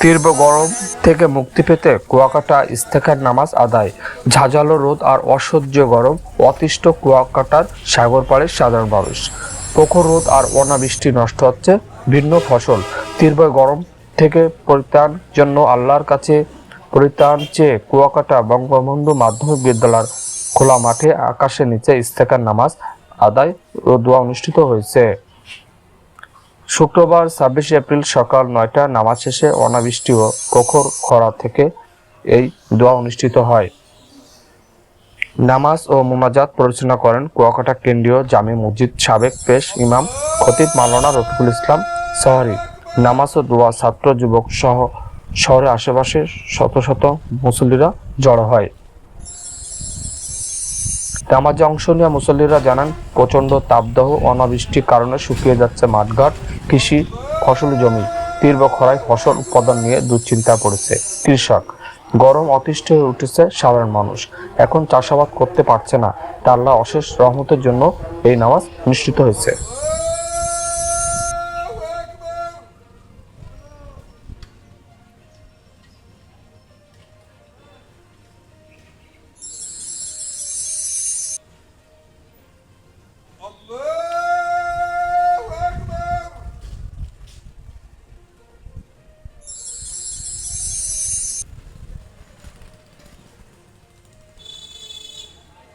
তীব্র গরম থেকে মুক্তি পেতে কুয়াকাটা ইস্তেখার নামাজ আদায়। ঝাঁঝালো রোদ আর অসহ্য গরম অতিষ্ঠ কুয়াকাটার সাগর পাড়ের সাধারণ মানুষ। প্রখর রোদ আর অনাবৃষ্টি নষ্ট হচ্ছে ভিন্ন ফসল। তীব্র গরম থেকে পরিত্রাণ জন্য আল্লাহর কাছে পরিত্রাণ চেয়ে কুয়াকাটা বঙ্গবন্ধু মাধ্যমিক বিদ্যালয়ের খোলা মাঠে আকাশের নিচে ইস্তেখার নামাজ আদায় ও দোয়া অনুষ্ঠিত হয়েছে। শুক্রবার ছাব্বিশে এপ্রিল সকাল নয়টা নামাজ শেষে অনাবৃষ্টি ও প্রখর খরা থেকে এই দোয়া অনুষ্ঠিত হয়। নামাজ ও মোনাজাত পরিচালনা করেন কুয়াকাটা কেন্দ্রীয় জামে মসজিদ সাবেক পেশ ইমাম খতিব মাওলানা রফিকুল ইসলাম সহারি। নামাজ ও দোয়া ছাত্র, যুবক সহ শহরের আশেপাশে শত শত মুসল্লিরা জড়ো হয়। নামাজে অংশ নেওয়া মুসল্লিরা জানান, প্রচণ্ড তাপদাহ অনাবৃষ্টির কারণে শুকিয়ে যাচ্ছে মাঠঘাট, কৃষি, ফসল জমি। তীব্র খরায় ফসল উৎপাদন নিয়ে দুশ্চিন্তা পড়েছে কৃষক। গরম অতিষ্ঠ হয়ে উঠেছে সাধারণ মানুষ। এখন চাষাবাদ করতে পারছে না। তার অশেষ রহমতের জন্য এই নামাজ নিশ্চিত হয়েছে।